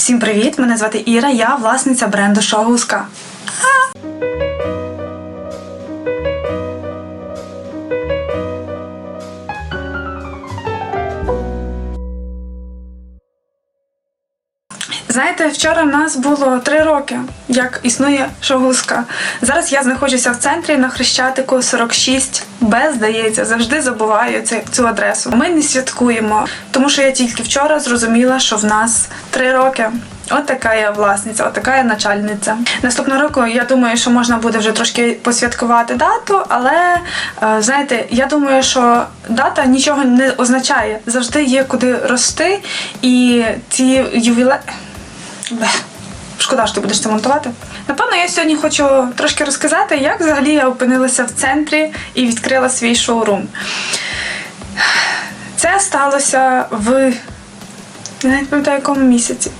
Всім привіт! Мене звати Іра, я власниця бренду Шогуска. Знаєте, вчора в нас було три роки, як існує шогуска. Зараз я знаходжуся в центрі на Хрещатику 46 Б, здається, завжди забуваю цю, адресу. Ми не святкуємо, тому що я тільки вчора зрозуміла, що в нас три роки. От така я власниця, от така я начальниця. Наступного року я думаю, що можна буде вже трошки посвяткувати дату, але е, знаєте, я думаю, що дата нічого не означає. Завжди є куди рости, і ці ювіле. Бе. Шкода, що ти будеш це монтувати. Напевно, я сьогодні хочу трошки розказати, як взагалі я опинилася в центрі і відкрила свій шоурум. Це сталося в я не пам'ятаю, якому місяці.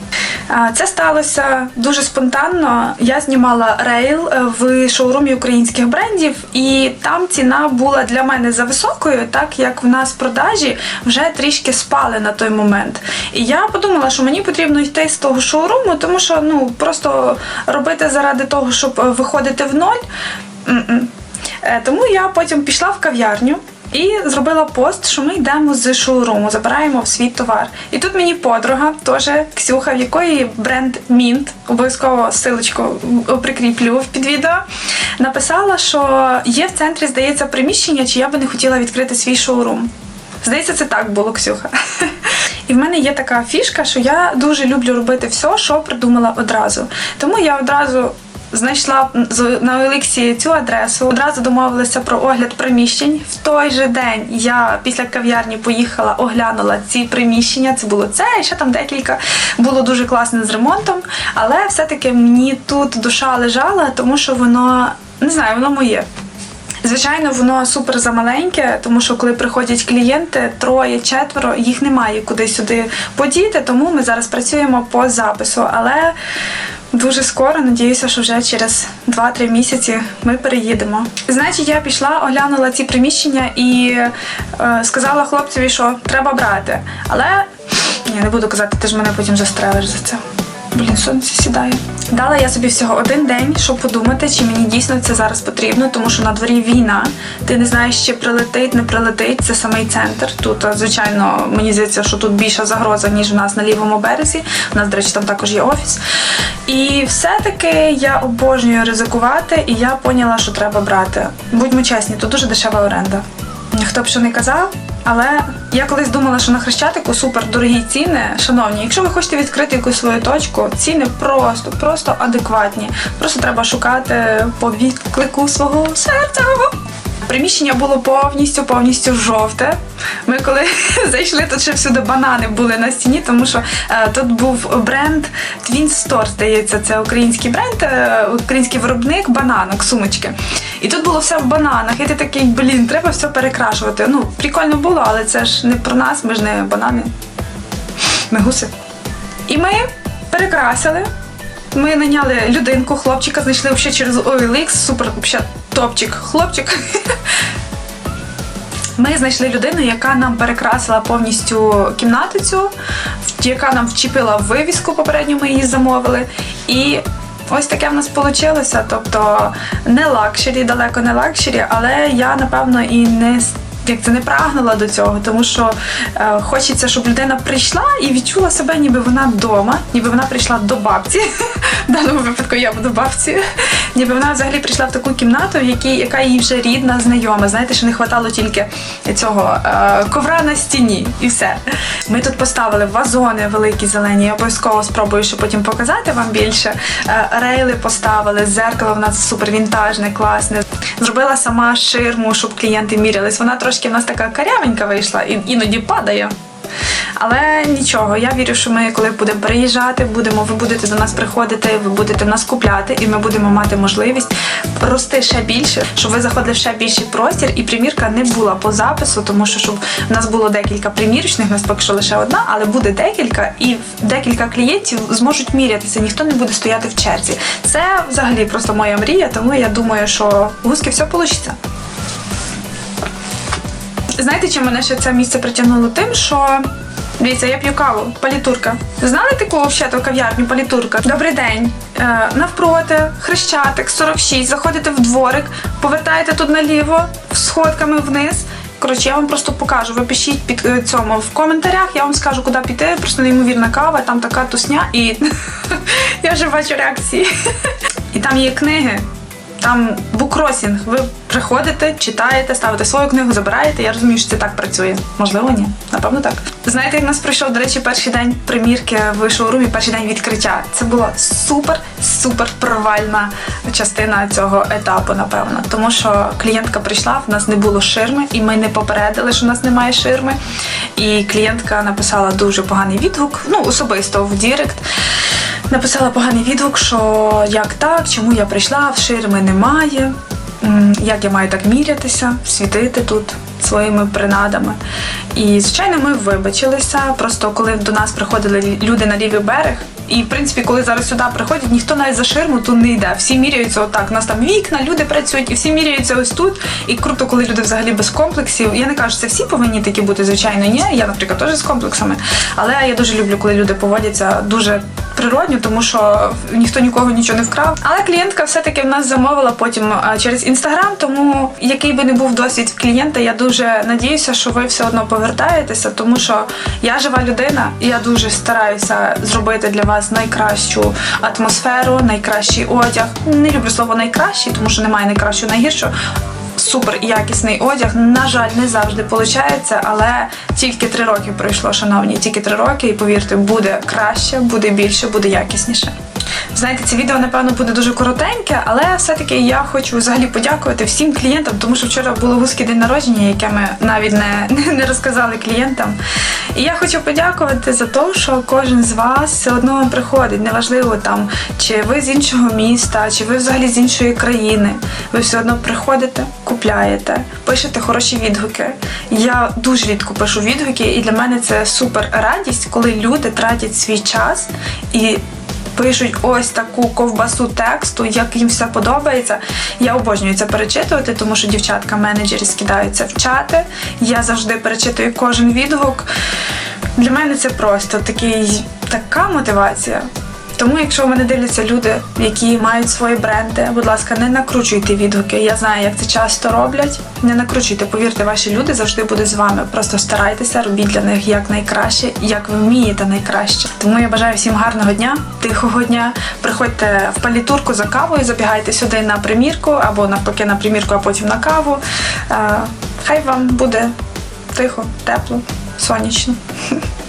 Це сталося дуже спонтанно. Я знімала рейл е, в шоурумі українських брендів, і там ціна була для мене за високою, так як в нас продажі вже трішки спали на той момент. І я подумала, що мені потрібно йти з того шоуруму, тому що ну просто робити заради того, щоб е, виходити в ноль. Е, Тому я потім пішла в кав'ярню. І зробила пост, що ми йдемо з шоуруму, забираємо в свій товар. І тут мені подруга, теж Ксюха, в якої бренд Мінт, обов'язково силочку прикріплю під відео, написала, що є в центрі, здається, приміщення, чи я би не хотіла відкрити свій шоурум. Здається, це так було, Ксюха. І в мене є така фішка, що я дуже люблю робити все, що придумала одразу. Тому я одразу знайшла на Олексі цю адресу, одразу домовилася про огляд приміщень. В той же день я після кав'ярні поїхала, оглянула ці приміщення. Це було це, ще там декілька. Було дуже класно з ремонтом. Але все-таки мені тут душа лежала, тому що воно не знаю, воно моє. Звичайно, воно супер замаленьке, тому що коли приходять клієнти, троє, четверо, їх немає куди сюди подіти, тому ми зараз працюємо по запису. Але дуже скоро, надіюся, що вже через 2-3 місяці ми переїдемо. Значить, я пішла, оглянула ці приміщення і е, сказала хлопцеві, що треба брати. Але я не буду казати, ти ж мене потім застрелиш за це. Блін, сонце сідає. Дала я собі всього один день, щоб подумати, чи мені дійсно це зараз потрібно, тому що на дворі війна. Ти не знаєш, чи прилетить, не прилетить. Це самий центр. Тут, звичайно, мені здається, що тут більша загроза, ніж у нас на лівому березі. У нас, до речі, там також є офіс. І все-таки я обожнюю ризикувати, і я поняла, що треба брати. Будьмо чесні, тут дуже дешева оренда. Хто б що не казав, але я колись думала, що на Хрещатику супер дорогі ціни. Шановні, якщо ви хочете відкрити якусь свою точку, ціни просто, просто адекватні. Просто треба шукати по відклику свого серця. Приміщення було повністю повністю жовте. Ми коли зайшли, тут ще всюди банани були на стіні, тому що е, тут був бренд Twin Store, здається, це український бренд, е, український виробник бананок, сумочки. І тут було все в бананах. І ти такий, блін, треба все перекрашувати. Ну, прикольно було, але це ж не про нас, ми ж не банани. Ми гуси. І ми перекрасили. Ми наняли людинку, хлопчика знайшли взагалі через OLX, супер взагалі топчик хлопчик. Ми знайшли людину, яка нам перекрасила повністю кімнату цю, яка нам вчепила вивіску, попередньо ми її замовили. І ось таке в нас вийшло. Тобто не лакшері, далеко не лакшері, але я напевно і не як це не прагнула до цього, тому що е, хочеться, щоб людина прийшла і відчула себе, ніби вона вдома, ніби вона прийшла до бабці. В даному випадку я буду бабці. Ніби вона взагалі прийшла в таку кімнату, в якій яка їй вже рідна, знайома. Знаєте, що не хватало тільки цього е, ковра на стіні, і все. Ми тут поставили вазони великі зелені. Я обов'язково спробую ще потім показати вам більше. Е, рейли поставили, зеркало в нас супер вінтажне, класне. Зробила сама ширму, щоб клієнти мірялись. Вона трошки в нас така карявенька вийшла, і іноді падає. Але нічого, я вірю, що ми, коли будемо переїжджати, будемо, ви будете до нас приходити, ви будете в нас купляти, і ми будемо мати можливість рости ще більше, щоб ви заходили в ще більший простір, і примірка не була по запису, тому що щоб в нас було декілька примірочних, у нас поки що лише одна, але буде декілька, і декілька клієнтів зможуть мірятися. Ніхто не буде стояти в черзі. Це взагалі просто моя мрія, тому я думаю, що гуски все вийде. Знаєте, чим мене ще це місце притягнуло? Тим, що Дивіться, я п'ю каву, палітурка. Знали таку взагалі кав'ярню палітурка? Добрий день. Е, навпроти, хрещатик, 46, заходите в дворик, повертаєте тут наліво, сходками вниз. Коротше, я вам просто покажу. Ви пишіть під е, цьому в коментарях, я вам скажу, куди піти. Просто неймовірна кава, там така тусня, і я вже бачу реакції. І там є книги. Там букросінг. Ви приходите, читаєте, ставите свою книгу, забираєте. Я розумію, що це так працює. Можливо, ні. Напевно, так. Знаєте, як нас пройшов, до речі, перший день примірки в шоурумі, перший день відкриття. Це була супер, супер провальна частина цього етапу, напевно. Тому що клієнтка прийшла, в нас не було ширми, і ми не попередили, що в нас немає ширми. І клієнтка написала дуже поганий відгук, ну особисто в Дірект. Написала поганий відгук, що як так, чому я прийшла, в ширми немає, як я маю так мірятися, світити тут своїми принадами. І, звичайно, ми вибачилися. Просто коли до нас приходили люди на лівий берег, і в принципі, коли зараз сюди приходять, ніхто навіть за ширму тут не йде. Всі міряються отак. У нас там вікна, люди працюють, і всі міряються ось тут. І круто, коли люди взагалі без комплексів. Я не кажу, це всі повинні такі бути, звичайно, ні. Я, наприклад, теж з комплексами. Але я дуже люблю, коли люди поводяться дуже природньо, тому що ніхто нікого нічого не вкрав. Але клієнтка все-таки в нас замовила потім через інстаграм. Тому який би не був досвід клієнта, я дуже надіюся, що ви все одно повертаєтеся, тому що я жива людина, і я дуже стараюся зробити для вас найкращу атмосферу, найкращий одяг. Не люблю слово найкращий, тому що немає найкращого, найгіршого. Супер якісний одяг. На жаль, не завжди виходить, але тільки три роки пройшло, шановні. Тільки три роки, і повірте, буде краще, буде більше, буде якісніше. Знаєте, це відео, напевно, буде дуже коротеньке, але все-таки я хочу взагалі подякувати всім клієнтам, тому що вчора було вузький день народження, яке ми навіть не, не розказали клієнтам. І я хочу подякувати за те, що кожен з вас все одно приходить. Неважливо там, чи ви з іншого міста, чи ви взагалі з іншої країни. Ви все одно приходите, купляєте, пишете хороші відгуки. Я дуже рідко пишу відгуки, і для мене це супер радість, коли люди тратять свій час і пишуть ось таку ковбасу тексту, як їм все подобається. Я обожнюю це перечитувати, тому що дівчатка менеджери скидаються в чати. Я завжди перечитую кожен відгук. Для мене це просто такий, така мотивація. Тому, якщо у мене дивляться люди, які мають свої бренди, будь ласка, не накручуйте відгуки. Я знаю, як це часто роблять. Не накручуйте, повірте, ваші люди завжди будуть з вами. Просто старайтеся, робіть для них як найкраще, як ви вмієте найкраще. Тому я бажаю всім гарного дня, тихого дня. Приходьте в палітурку за кавою, забігайте сюди на примірку або навпаки на примірку, а потім на каву. Е, Хай вам буде тихо, тепло, сонячно.